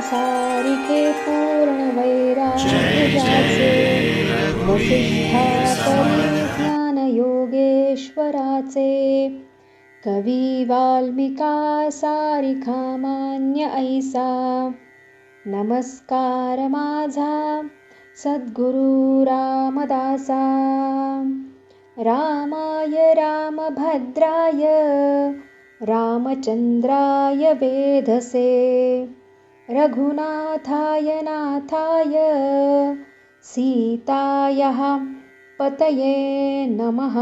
सारिके पूर्णवैराचे वसिष्ठा कविज्ञानयोगेश्वराचे कविवाल्मीका सारिखा मान्य माझा सद्गुरु रामदासा रामाय रामभद्राय रामचन्द्राय वेधसे। रघुनाथाय नाथाय सीतायाः पतये नमः।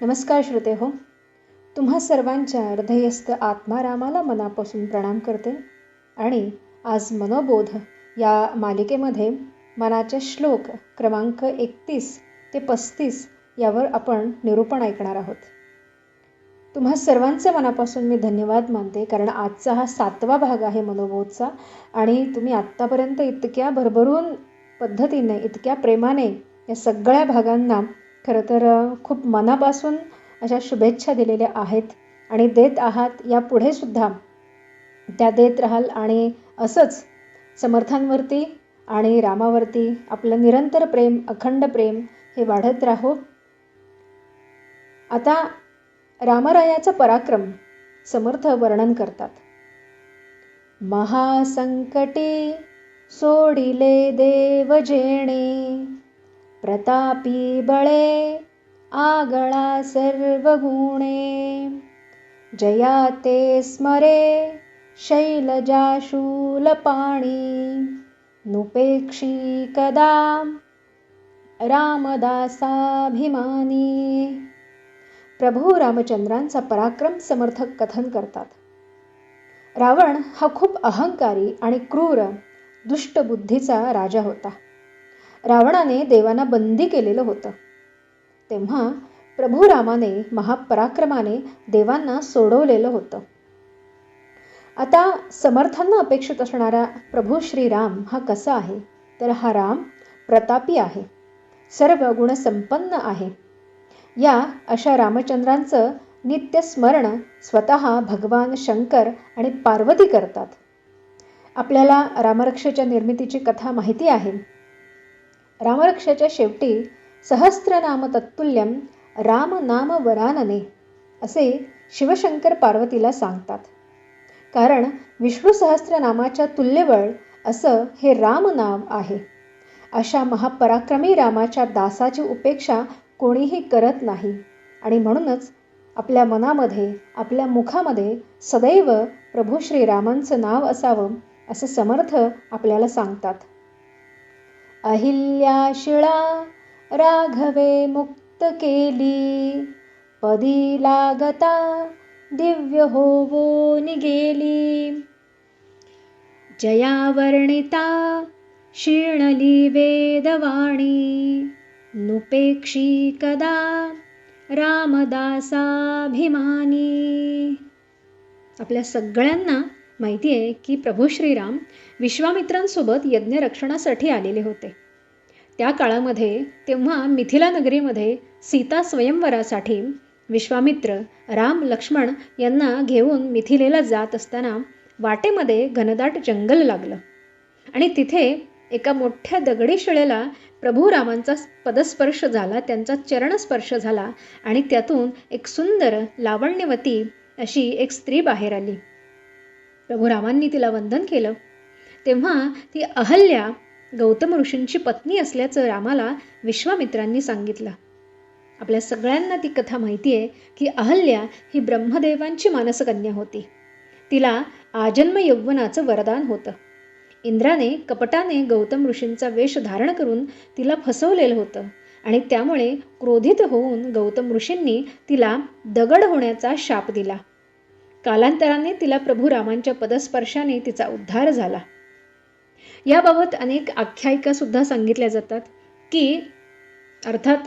नमस्कार श्रोते हो तुम्हा सर्वांच्या हृदयस्थ आत्मारामाला मनापासून प्रणाम करते आणि आज मनोबोध या मालिकेमध्ये मनाचे श्लोक क्रमांक एकतीस ते पस्तीस यावर आपण निरूपण ऐकणार आहोत. तुम्हा सर्वांचे मनापासून मी धन्यवाद मानते कारण आजचा हा सातवा भाग आहे मनोबोधचा आणि तुम्ही आत्तापर्यंत इतक्या भरभरून पद्धतीने इतक्या प्रेमाने या सगळ्या भागांना खरं तर खूप मनापासून अशा शुभेच्छा दिलेल्या आहेत आणि देत आहात या पुढेसुद्धा त्या देत राहाल आणि असंच समर्थांवरती आणि रामावरती आपलं निरंतर प्रेम अखंड प्रेम हे वाढत राहो. आता रामरायाचा पराक्रम समर्थ वर्णन करतात. महासंकटे सोडिले देव जेणे प्रतापी बळे आगळा सर्व गुणे जया ते स्मरे शैलजाशूलपाणी नुपेक्षी कदा रामदासाभिमानी. प्रभू रामचंद्रांचा पराक्रम समर्थक कथन करतात. रावण हा खूप अहंकारी आणि क्रूर दुष्ट बुद्धीचा राजा होता. रावणाने देवांना बंदी केलेलं होतं. तेव्हा प्रभू रामाने महापराक्रमाने देवांना सोडवलेलं होतं. आता समर्थांना अपेक्षित असणारा प्रभू श्रीराम हा कसा आहे? तर हा राम प्रतापी आहे. सर्व गुणसंपन्न आहे. या अशा रामचंद्रांचं नित्य स्मरण स्वतः भगवान शंकर आणि पार्वती करतात. आपल्याला रामरक्षेच्या निर्मितीची कथा माहिती आहे. रामरक्षेच्या शेवटी सहस्त्रनाम तत्तुल्यम राम नाम वरानने असे शिवशंकर पार्वतीला सांगतात. कारण विष्णू सहस्त्रनामाच्या तुल्यबळ असं हे राम नाम आहे. अशा महापराक्रमी रामाच्या दासाची उपेक्षा कोणीही करत नाही. आणि म्हणूनच आपल्या मनामध्ये आपल्या मुखामध्ये सदैव प्रभू श्रीरामांचं नाव असावं असं समर्थ आपल्याला सांगतात. अहिल्या शिळा राघवे मुक्त केली. पदी लागता दिव्य होवो निगेली जयावर्णिता शीणली वेदवाणी. नुपेक्षी कदा रामदासाभिमानी. आपल्या सगळ्यांना माहिती आहे की प्रभू श्रीराम विश्वामित्रांसोबत यज्ञरक्षणासाठी आलेले होते. त्या काळामध्ये तेव्हा मिथिला नगरीमध्ये सीता स्वयंवरासाठी विश्वामित्र राम लक्ष्मण यांना घेऊन मिथिलेला जात असताना वाटेमध्ये घनदाट जंगल लागलं. आणि तिथे एका मोठ्या दगडी शिळेला प्रभू रामांचा पदस्पर्श झाला त्यांचा चरणस्पर्श झाला आणि त्यातून एक सुंदर लावण्यवती अशी एक स्त्री बाहेर आली. प्रभू रामांनी तिला वंदन केलं. तेव्हा ती अहल्या गौतम ऋषींची पत्नी असल्याचं रामाला विश्वामित्रांनी सांगितलं. आपल्या सगळ्यांना ती कथा माहिती आहे की अहल्या ही ब्रह्मदेवांची मानसकन्या होती. तिला आजन्म यौवनाचं वरदान होतं. इंद्राने कपटाने गौतम ऋषींचा वेश धारण करून तिला फसवलेलं होतं. आणि त्यामुळे क्रोधित होऊन गौतम ऋषींनी तिला दगड होण्याचा शाप दिला. कालांतराने तिला प्रभू रामांच्या पदस्पर्शाने तिचा उद्धार झाला. याबाबत अनेक आख्यायिकासुद्धा सांगितल्या जातात की अर्थात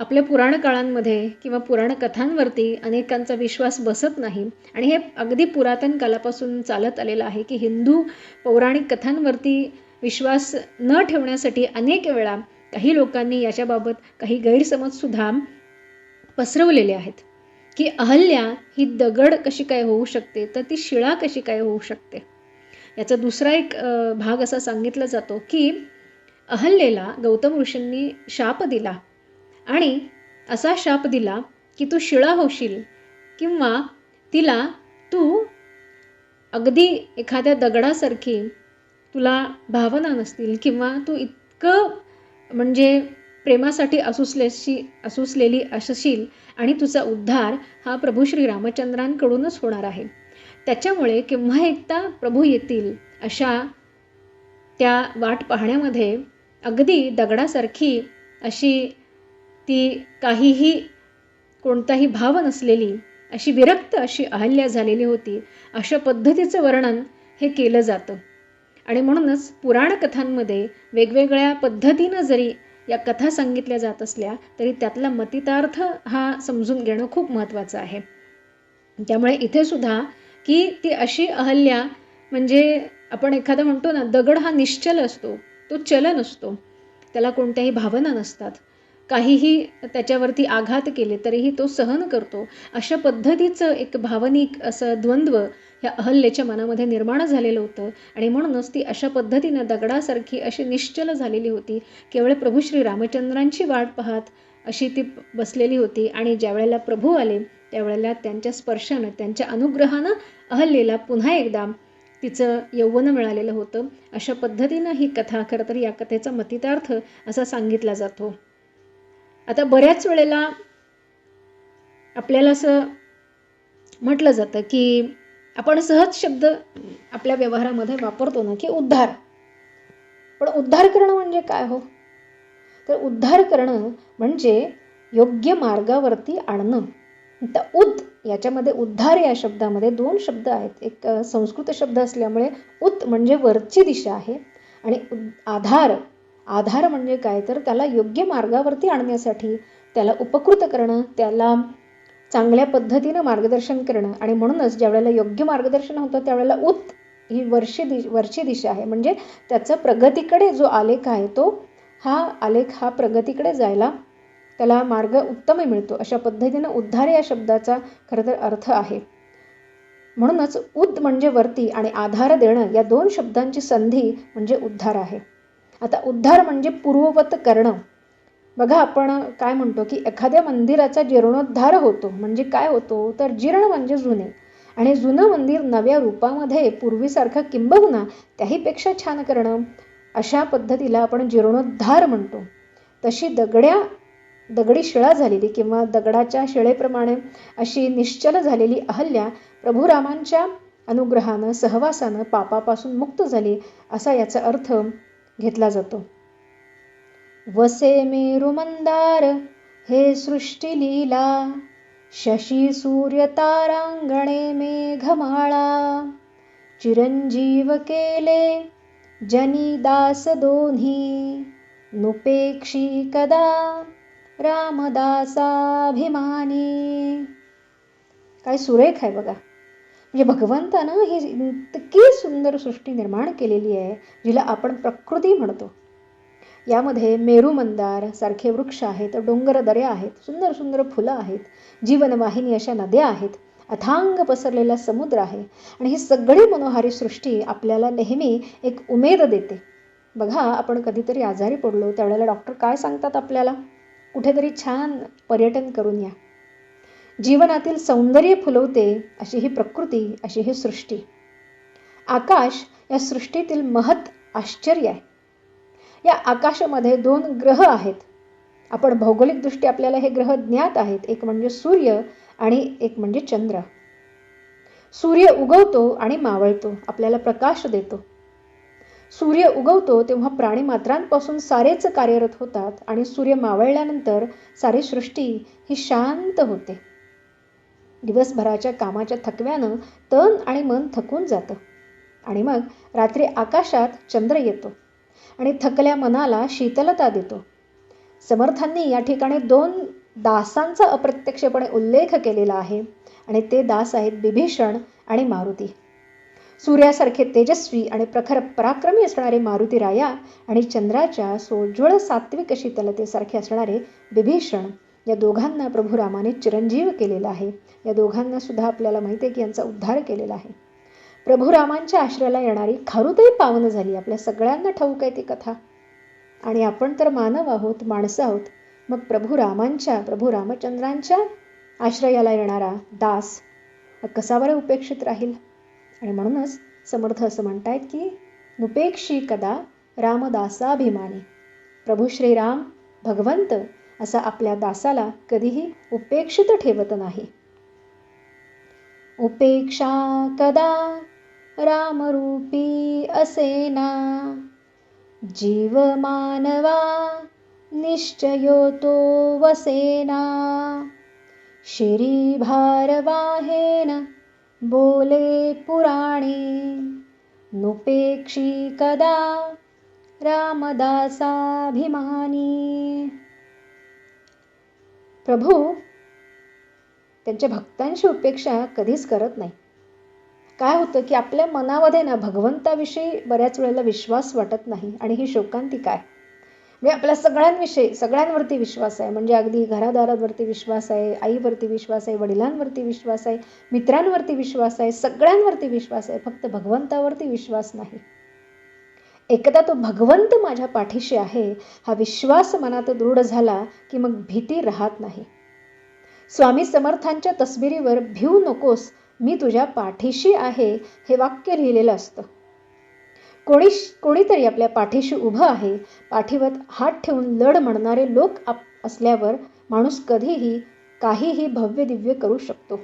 आपल्या पुराण काळांमध्ये किंवा पुराण कथांवरती अनेकांचा विश्वास बसत नाही. आणि हे अगदी पुरातन कालापासून चालत आलेलं आहे की हिंदू पौराणिक कथांवरती विश्वास न ठेवण्यासाठी अनेक वेळा काही लोकांनी याच्याबाबत काही गैरसमजसुद्धा पसरवलेले आहेत. की अहल्या ही दगड कशी काय होऊ शकते? तर ती शिळा कशी काय होऊ शकते? याचा दुसरा एक भाग असा सांगितला जातो की अहल्येला गौतम ऋषींनी शाप दिला. आणि असा शाप दिला की तू शिळा होशील किंवा तिला तू अगदी एखाद्या दगडासारखी तुला भावना नसतील किंवा तू इतकं म्हणजे प्रेमासाठी असुसलेशी असुसलेली असशील आणि तुझा उद्धार हा प्रभू श्री रामचंद्रांकडूनच होणार आहे. त्याच्यामुळे केव्हा एकदा प्रभू येतील अशा त्या वाट पाहण्यामध्ये अगदी दगडासारखी अशी ती काहीही कोणताही भाव नसलेली अशी विरक्त अशी अहल्या झालेली होती. अशा पद्धतीचं वर्णन हे केलं जातं. आणि म्हणूनच पुराणकथांमध्ये वेगवेगळ्या पद्धतीनं जरी या कथा सांगितल्या जात असल्या तरी त्यातला मतितार्थ हा समजून घेणं खूप महत्त्वाचं आहे. त्यामुळे इथे सुद्धा की ती अशी अहल्या म्हणजे आपण एखादा म्हणतो ना दगड हा निश्चल असतो तो चलन असतो. त्याला कोणत्याही भावना नसतात. काहीही त्याच्यावरती आघात केले तरीही तो सहन करतो. अशा पद्धतीचं एक भावनिक असं द्वंद्व ह्या अहल्येच्या मनामध्ये निर्माण झालेलं होतं. आणि म्हणूनच ती अशा पद्धतीनं दगडासारखी अशी निश्चल झालेली होती. केवळ प्रभू श्री रामचंद्रांची वाट पाहत अशी ती बसलेली होती. आणि ज्यावेळेला प्रभू आले त्यावेळेला त्यांच्या स्पर्शानं त्यांच्या अनुग्रहानं अहल्येला पुन्हा एकदा तिचं यौवन मिळालेलं होतं. अशा पद्धतीनं ही कथा खरं तर या कथेचा मतितार्थ असा सांगितला जातो. आता बऱ्याच वेळेला आपल्याला असं म्हटलं जातं की आपण सहज शब्द आपल्या व्यवहारामध्ये वापरतो ना की उद्धार. पण उद्धार करणं म्हणजे काय हो? तर उद्धार करणं म्हणजे योग्य मार्गावरती आणणं. तर उद याच्यामध्ये उद्धार या शब्दामध्ये दोन शब्द आहेत. एक संस्कृत शब्द असल्यामुळे उत म्हणजे वरची दिशा आहे आणि आधार आधार म्हणजे काय? तर त्याला योग्य मार्गावरती आणण्यासाठी त्याला उपकृत करणं त्याला चांगल्या पद्धतीनं मार्गदर्शन करणं आणि म्हणूनच ज्यावेळेला योग्य मार्गदर्शन होतं त्यावेळेला उत ही वर्षी दिश वरची दिशा आहे. म्हणजे त्याचा प्रगतीकडे जो आलेख आहे तो हा आलेख हा प्रगतीकडे जायला त्याला मार्ग उत्तम मिळतो. अशा पद्धतीनं उद्धार या शब्दाचा खरं तर अर्थ आहे. म्हणूनच उद म्हणजे वरती आणि आधार देणं या दोन शब्दांची संधी म्हणजे उद्धार आहे. आता उद्धार म्हणजे पूर्ववत करणं. बघा आपण काय म्हणतो की एखाद्या मंदिराचा जीर्णोद्धार होतो. म्हणजे काय होतो? तर जीर्ण म्हणजे जुने. आणि जुनं मंदिर नव्या रूपामध्ये पूर्वीसारखं किंबहुना त्याहीपेक्षा छान करणं. अशा पद्धतीला आपण जीर्णोद्धार म्हणतो. तशी दगड्या दगडी शिळा झालेली किंवा दगडाच्या शिळेप्रमाणे अशी निश्चल झालेली अहल्या प्रभुरामांच्या अनुग्रहानं सहवासानं पापापासून मुक्त झाली असा याचा अर्थ घेतला जातो. वसे मेरुमंदार हे सृष्टी लीला शशी सूर्य तारांगणे मेघमाळा. चिरंजीव केले जनी दास दोन्ही नुपेक्षी कदा रामदासाभिमानी. काय सुरेख आहे बघा. म्हणजे भगवंतानं ही इतकी सुंदर सृष्टी निर्माण केलेली आहे जिला आपण प्रकृती म्हणतो. यामध्ये मेरूमंदार सारखे वृक्ष आहेत डोंगर दऱ्या आहेत सुंदर सुंदर फुलं आहेत जीवनवाहिनी अशा नद्या आहेत अथांग पसरलेला समुद्र आहे आणि ही सगळी मनोहारी सृष्टी आपल्याला नेहमी एक उमेद देते. बघा आपण कधीतरी आजारी पडलो त्यावेळेला डॉक्टर काय सांगतात आपल्याला? कुठेतरी छान पर्यटन करून या. जीवनातील सौंदर्य फुलवते अशी ही प्रकृती अशी ही सृष्टी. आकाश या सृष्टीतील महत् आश्चर्य आहे. या आकाशामध्ये दोन ग्रह आहेत. आपण भौगोलिकदृष्ट्या आपल्याला हे ग्रह ज्ञात आहेत. एक म्हणजे सूर्य आणि एक म्हणजे चंद्र. सूर्य उगवतो आणि मावळतो आपल्याला प्रकाश देतो. सूर्य उगवतो तेव्हा प्राणी मात्रांपासून सारेच कार्यरत होतात आणि सूर्य मावळल्यानंतर सारी सृष्टी ही शांत होते. दिवसभराच्या कामाच्या थकव्यानं तन आणि मन थकून जातं. आणि मग रात्री आकाशात चंद्र येतो आणि थकल्या मनाला शीतलता देतो. समर्थांनी या ठिकाणी दोन दासांचा अप्रत्यक्षपणे उल्लेख केलेला आहे आणि ते दास आहेत बिभीषण आणि मारुती. सूर्यासारखे तेजस्वी आणि प्रखर पराक्रमी असणारे मारुती राया आणि चंद्राच्या सोज्वळ सात्विक शीतलतेसारखे असणारे बिभीषण या दोघांना प्रभू रामाने चिरंजीव केलेला आहे. या दोघांना सुद्धा आपल्याला माहिती आहे की यांचा उद्धार केलेला आहे. प्रभू रामांच्या आश्रयाला येणारी खारुताई पावन झाली. आपल्या सगळ्यांना ठाऊक आहे ती कथा. आणि आपण तर मानव आहोत माणसं आहोत. मग प्रभू रामांच्या प्रभू रामचंद्रांच्या आश्रयाला येणारा दास कसा बरं उपेक्षित राहील? आणि म्हणूनच समर्थ असं म्हणतायत की नुपेक्षी कदा रामदासाभिमानी. प्रभू श्रीराम भगवंत असा आपल्या दासाला कधीही उपेक्षित ठेवत नाही. उपेक्षा कदा रामरूपी असेना? जीव मानवा निश्चयो तो वसेना. शिरी भारवाहेन बोले पुराणे. नुपेक्षी कदा रामदासाभिमानी? प्रभू त्यांच्या भक्तांशी उपेक्षा कधीच करत नाही. काय होतं की आपल्या मनामध्ये ना भगवंताविषयी बऱ्याच वेळेला विश्वास वाटत नाही आणि ही शोकांतिका आहे म्हणजे आपल्या सगळ्यांविषयी सगळ्यांवरती विश्वास आहे. म्हणजे अगदी घरादारावरती विश्वास आहे आईवरती विश्वास आहे वडिलांवरती विश्वास आहे मित्रांवरती विश्वास आहे सगळ्यांवरती विश्वास आहे. फक्त भगवंतावरती विश्वास नाही. एकदा तो भगवंत माझ्या पाठीशी आहे हा विश्वास मनात दृढ झाला की मग भीती राहत नाही. स्वामी समर्थांच्या तस्बिरीवर भिऊ नकोस मी तुझ्या पाठीशी आहे हे वाक्य लिहिलेलं असतं. कोणी कोणीतरी आपल्या पाठीशी उभं आहे पाठीवर हात ठेवून लढ म्हणणारे लोक आप असल्यावर माणूस कधीही काहीही भव्य दिव्य करू शकतो.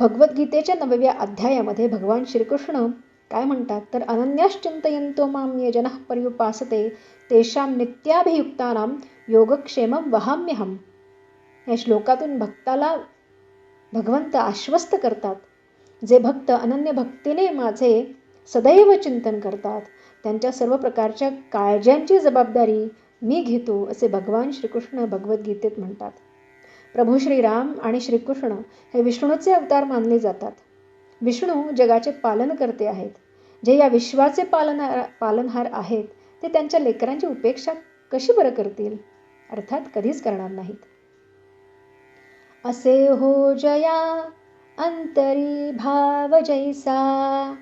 भगवद्गीतेच्या नवव्या अध्यायामध्ये भगवान श्रीकृष्ण काय म्हणतात? तर अनन्याश्चिंतयंतो माम ये जनः पर्युपासते तेषां नित्याभियुक्तानां योगक्षेमं वहाम्यहम। या श्लोकातून भक्ताला भगवंत आश्वस्त करतात। जे भक्त अनन्य भक्तीने माझे सदैव चिंतन करतात त्यांच्या सर्व प्रकारच्या काळज्यांची जबाबदारी मी घेतो असे भगवान श्रीकृष्ण भगवद्गीतेत म्हणतात। प्रभू श्रीराम आणि श्रीकृष्ण हे विष्णूचे अवतार मानले जातात। विष्णू जगाचे पालनकर्ते आहेत. जे या विश्वाचे पालनहार पालनहार आहेत ते त्यांच्या लेकरांची उपेक्षा कशी बरं करतील? अर्थात कधीच करणार नाहीत. असे हो जया अंतरी भाव जैसा.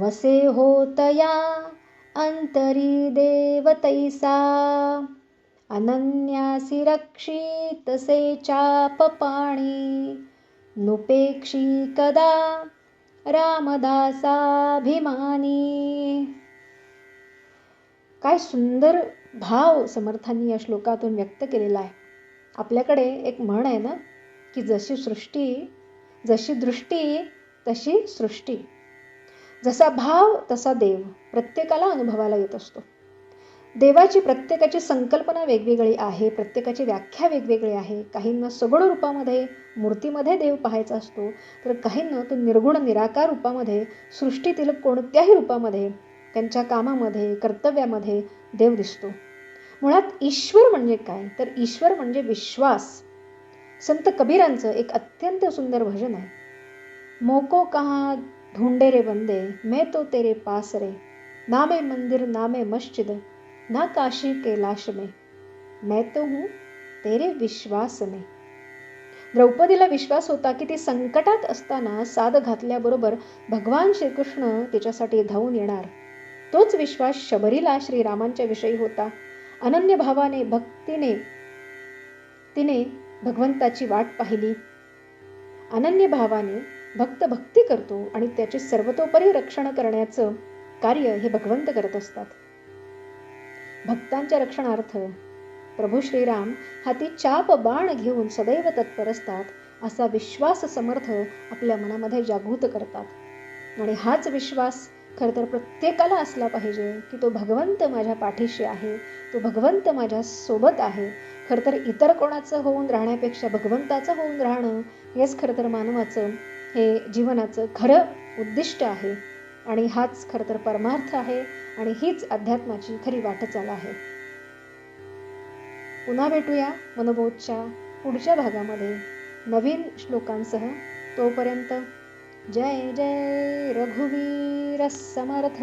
वसे होतया अंतरी देव तैसा. अनन्यासी रक्षितसे चाप पाणी नुपेक्षी कदा रामदासाभिमानी. काय सुंदर भाव समर्थांनी या श्लोकातून व्यक्त केलेला आहे. आपल्याकडे एक म्हण आहे ना की जशी सृष्टी जशी दृष्टी तशी सृष्टी. जसा भाव तसा देव प्रत्येकाला अनुभवाला येत असतो. देवाची प्रत्येकाची संकल्पना वेगवेगळी आहे प्रत्येकाची व्याख्या वेगवेगळी आहे. काहींना सगुण रूपामध्ये मूर्तीमध्ये देव पाहायचा असतो तर काहींना तो निर्गुण निराकार रूपामध्ये सृष्टीतील कोणत्याही रूपामध्ये त्यांच्या कामामध्ये कर्तव्यामध्ये देव दिसतो. मुळात ईश्वर म्हणजे काय? तर ईश्वर म्हणजे विश्वास. संत कबीरांचं एक अत्यंत सुंदर भजन आहे. मोको कहाँ ढूंढे रे बंदे मैं तो तेरे पास रे. नामे मंदिर नामे मस्जिद ना काशी कैलाश में। मैं तो हूँ तेरे विश्वास में। द्रौपदीला विश्वास होता की ती संकटात असताना साद घातल्याबरोबर भगवान श्रीकृष्ण तिच्यासाठी धावून येणार। तोच विश्वास शबरीला श्रीरामांच्या विषयी होता। अनन्य भावाने भक्तीने तिने भगवंताची वाट पाहिली। अनन्य भावाने भक्त भक्ती करतो आणि त्याचे सर्वतोपरी रक्षण करण्याचं कार्य हे भगवंत करत असतात। भक्तांच्या रक्षणार्थ प्रभू श्रीराम हाती चाप बाण घेऊन सदैव तत्पर असतात असा विश्वास समर्थ आपल्या मनामध्ये जागृत करतात. आणि हाच विश्वास खरं तर प्रत्येकाला असला पाहिजे की तो भगवंत माझ्या पाठीशी आहे तो भगवंत माझ्या सोबत आहे. खरं तर इतर कोणाचं होऊन राहण्यापेक्षा भगवंताचं होऊन राहणं हेच खरं तर मानवाचं हे जीवनाचं खरं उद्दिष्ट आहे. आणि हाच खरं तर परमार्थ आहे आणि हीच अध्यात्माची खरी वाटचाल आहे. पुन्हा भेटूया मनोबोधच्या पुढच्या भागामध्ये नवीन श्लोकांसह. तोपर्यंत जय जय रघुवीर समर्थ.